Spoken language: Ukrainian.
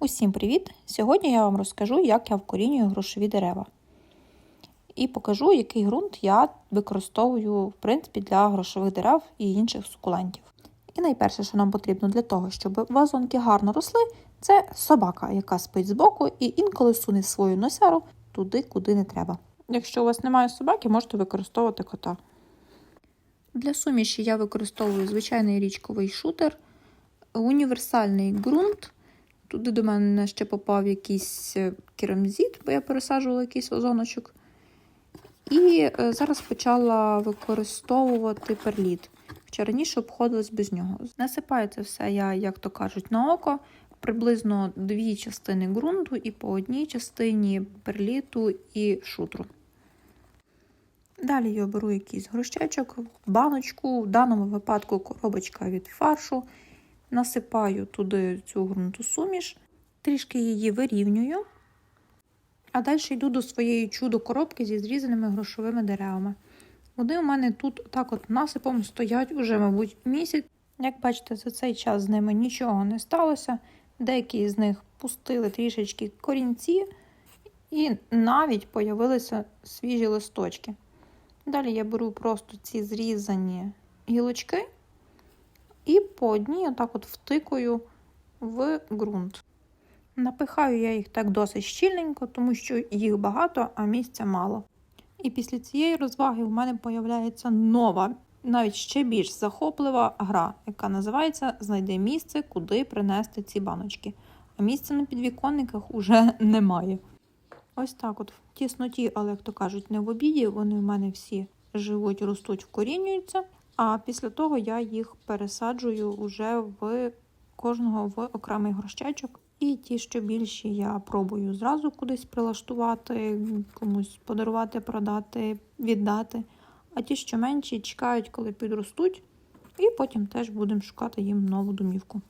Усім привіт! Сьогодні я вам розкажу, як я вкорінюю грошові дерева. І покажу, який ґрунт я використовую в принципі, для грошових дерев і інших сукулентів. І найперше, що нам потрібно для того, щоб вазонки гарно росли, це собака, яка спить збоку і інколи суне свою носяру туди, куди не треба. Якщо у вас немає собаки, можете використовувати кота. Для суміші я використовую звичайний річковий шутер, універсальний ґрунт. Туди до мене ще попав якийсь е, керамзит, бо я пересаджувала якийсь вазоночок. І е, зараз почала використовувати перліт. Хоча раніше обходилась без нього. Насипаю це все я, як то кажуть, на око. Приблизно дві частини ґрунту і по одній частині перліту і шутру. Далі я беру якийсь горщечок, баночку, в даному випадку коробочка від фаршу. Насипаю туди цю ґрунту суміш, трішки її вирівнюю, а далі йду до своєї чудо-коробки зі зрізаними грошовими деревами. Вони у мене тут так от насипом стоять уже, мабуть, місяць. Як бачите, за цей час з ними нічого не сталося. Деякі з них пустили трішечки корінці, і навіть появилися свіжі листочки. Далі я беру просто ці зрізані гілочки і по одній отак от втикую в ґрунт. Напихаю я їх так досить щільненько, тому що їх багато, а місця мало. І після цієї розваги в мене з'являється нова, навіть ще більш захоплива гра, яка називається Знайди місце, куди принести ці баночки. А місця на підвіконниках уже немає. Ось так от в тісноті, але, як то кажуть, не в обіді, вони в мене всі живуть, ростуть, вкорінюються. А після того я їх пересаджую вже в кожного в окремий горщечок. І ті, що більші, я пробую зразу кудись прилаштувати, комусь подарувати, продати, віддати. А ті, що менші, чекають, коли підростуть, і потім теж будемо шукати їм нову домівку.